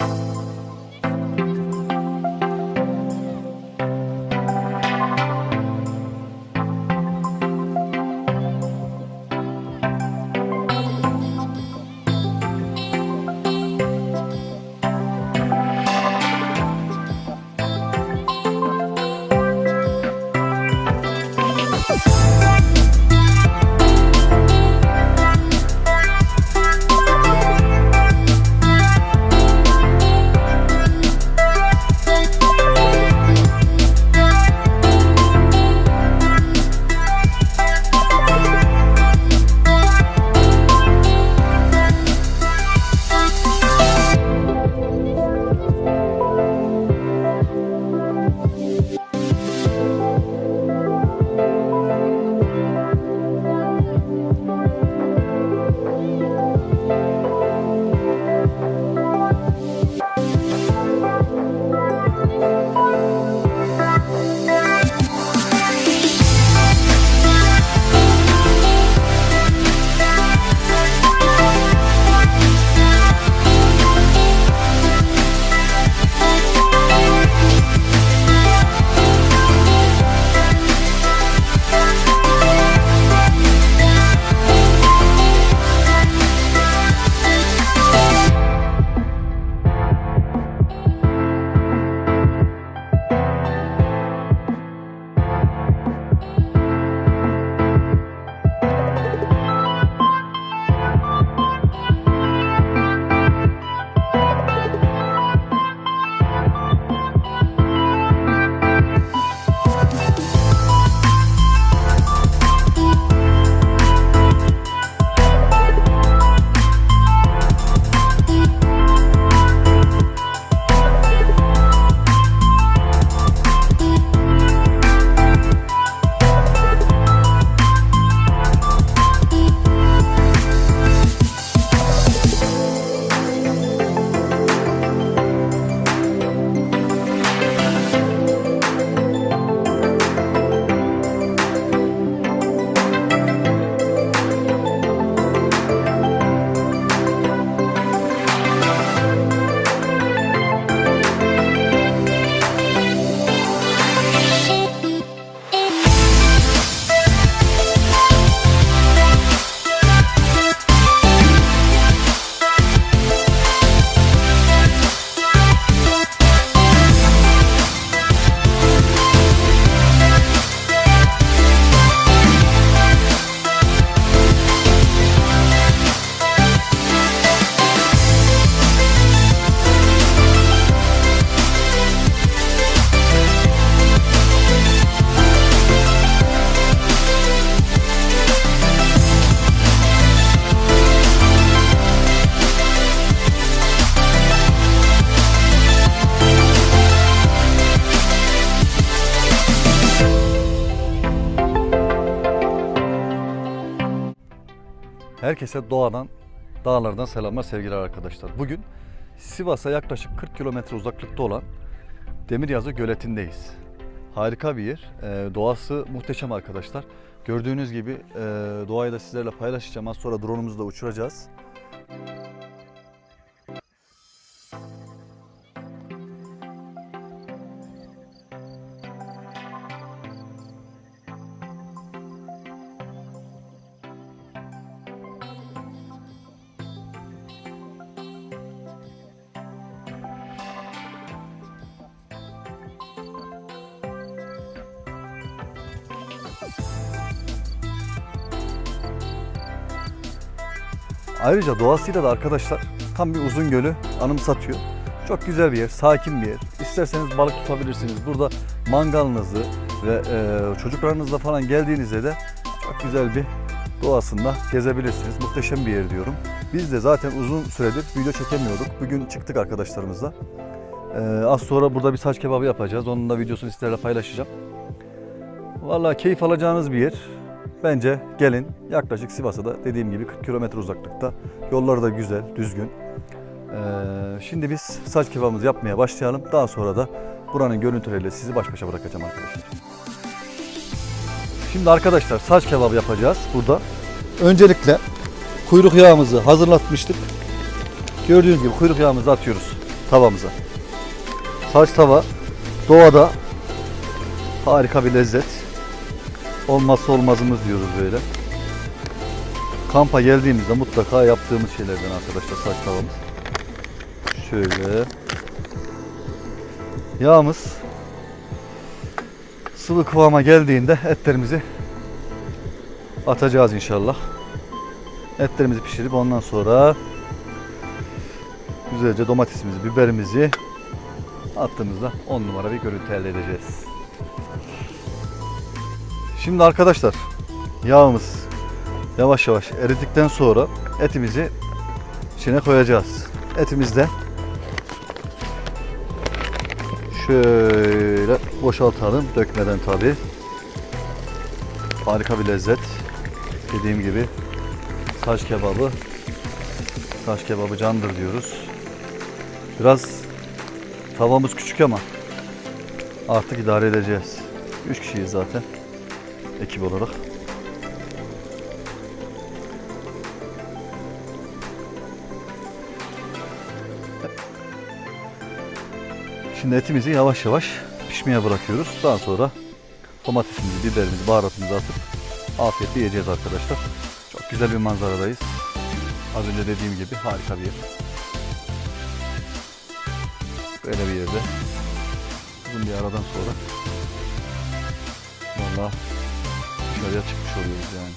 you Herkese doğadan, dağlardan selamlar sevgili arkadaşlar. Bugün Sivas'a yaklaşık 40 kilometre uzaklıkta olan Demiryazı Göleti'ndeyiz. Harika bir yer. Ee, doğası muhteşem arkadaşlar. Gördüğünüz gibi e, doğayı da sizlerle paylaşacağım. Az sonra drone'umuzu da uçuracağız. Ayrıca doğasıyla da arkadaşlar tam bir uzun gölü anımsatıyor. Çok güzel bir yer, sakin bir yer. İsterseniz balık tutabilirsiniz. Burada mangalınızı ve e, çocuklarınızla falan geldiğinizde de çok güzel bir doğasında gezebilirsiniz. Muhteşem bir yer diyorum. Biz de zaten uzun süredir video çekemiyorduk. Bugün çıktık arkadaşlarımızla. E, az sonra burada bir saç kebabı yapacağız. Onun da videosunu sizlerle paylaşacağım. Vallahi keyif alacağınız bir yer. Bence gelin yaklaşık Sivas'a da dediğim gibi 40 kilometre uzaklıkta. Yolları da güzel, düzgün. Ee, şimdi biz saç kebabımızı yapmaya başlayalım. Daha sonra da buranın görüntüleriyle sizi baş başa bırakacağım arkadaşlar. Şimdi arkadaşlar saç kebabı yapacağız burada. Öncelikle kuyruk yağımızı hazırlatmıştık. Gördüğünüz gibi kuyruk yağımızı atıyoruz. tavamıza. Saç tava doğada harika bir lezzet. Olmazsa olmazımız diyoruz böyle. Kampa geldiğimizde mutlaka yaptığımız şeylerden arkadaşlar saç tavamız. Şöyle. Yağımız sıvı kıvama geldiğinde etlerimizi atacağız inşallah. Etlerimizi pişirip ondan sonra güzelce domatesimizi, biberimizi attığımızda 10 numara bir görüntü elde edeceğiz. Şimdi arkadaşlar yağımız yavaş yavaş eridikten sonra etimizi içine koyacağız. Etimizde şöyle boşaltalım dökmeden tabi. Harika bir lezzet. Dediğim gibi saç kebabı saç kebabı candır diyoruz. Biraz tavamız küçük ama artık idare edeceğiz. 3 kişiyiz zaten ekip olarak. Şimdi etimizi yavaş yavaş pişmeye bırakıyoruz. Daha sonra domatesimizi, biberimizi, baharatımızı atıp afiyetle yiyeceğiz arkadaşlar. Çok güzel bir manzaradayız. Az önce dediğim gibi harika bir yer. Böyle bir yerde. Uzun bir aradan sonra Vallahi dışarıya çıkmış oluyoruz yani.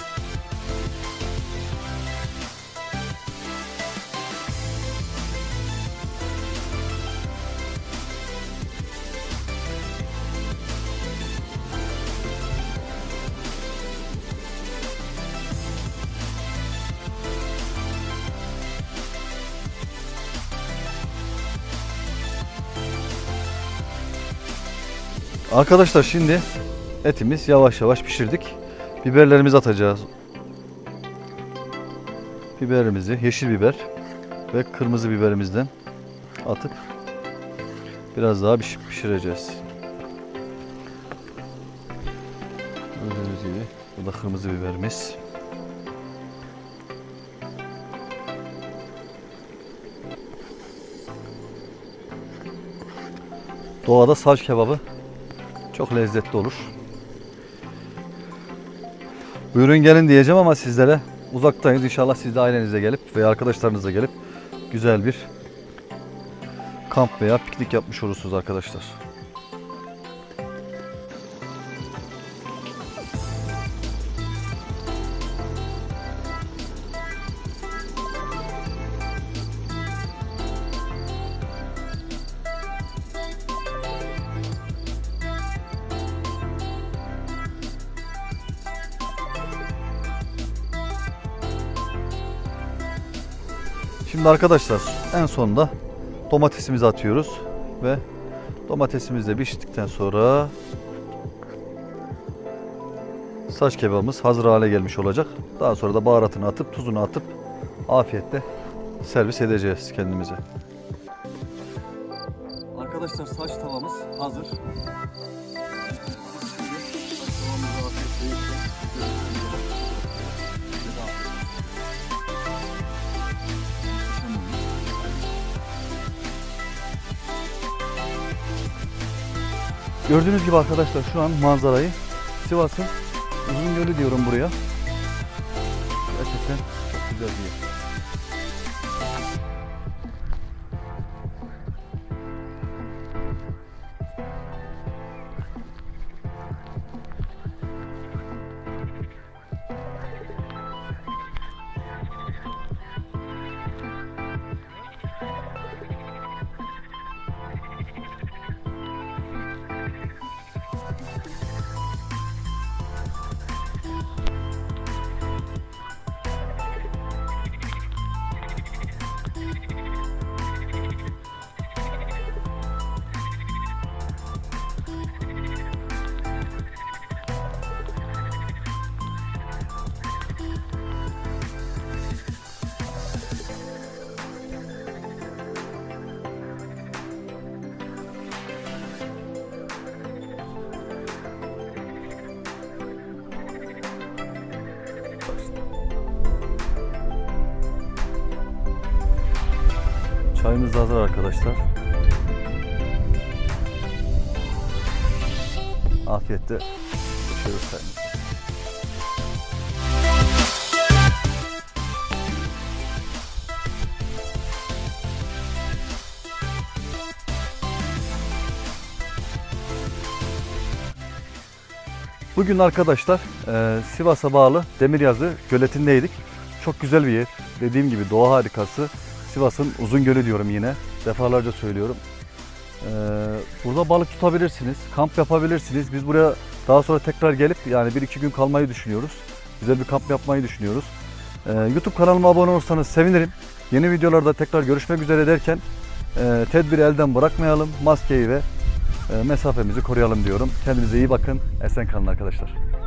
Arkadaşlar şimdi etimiz yavaş yavaş pişirdik. Biberlerimizi atacağız. Biberimizi, yeşil biber ve kırmızı biberimizden atıp biraz daha piş- pişireceğiz. Gördüğünüz gibi bu da kırmızı biberimiz. Doğada saç kebabı çok lezzetli olur. Buyurun gelin diyeceğim ama sizlere uzaktayız. İnşallah siz de ailenizle gelip veya arkadaşlarınızla gelip güzel bir kamp veya piknik yapmış olursunuz arkadaşlar. Şimdi arkadaşlar en sonunda domatesimizi atıyoruz ve domatesimiz de piştikten sonra saç kebabımız hazır hale gelmiş olacak. Daha sonra da baharatını atıp tuzunu atıp afiyetle servis edeceğiz kendimize. Arkadaşlar saç tavamız hazır. Gördüğünüz gibi arkadaşlar şu an manzarayı Sivas'ın Uzungölü diyorum buraya. Gerçekten çok güzel bir yer. Çayımız da hazır arkadaşlar. Afiyetle içiyoruz çayımızı. Bugün arkadaşlar e, Sivas'a bağlı Demiryazı göletindeydik. Çok güzel bir yer. Dediğim gibi doğa harikası. Sivas'ın uzun gölü diyorum yine. Defalarca söylüyorum. E, burada balık tutabilirsiniz, kamp yapabilirsiniz. Biz buraya daha sonra tekrar gelip yani 1-2 gün kalmayı düşünüyoruz. Güzel bir kamp yapmayı düşünüyoruz. E, YouTube kanalıma abone olursanız sevinirim. Yeni videolarda tekrar görüşmek üzere derken e, tedbiri elden bırakmayalım. Maskeyi ve e, mesafemizi koruyalım diyorum. Kendinize iyi bakın. Esen kalın arkadaşlar.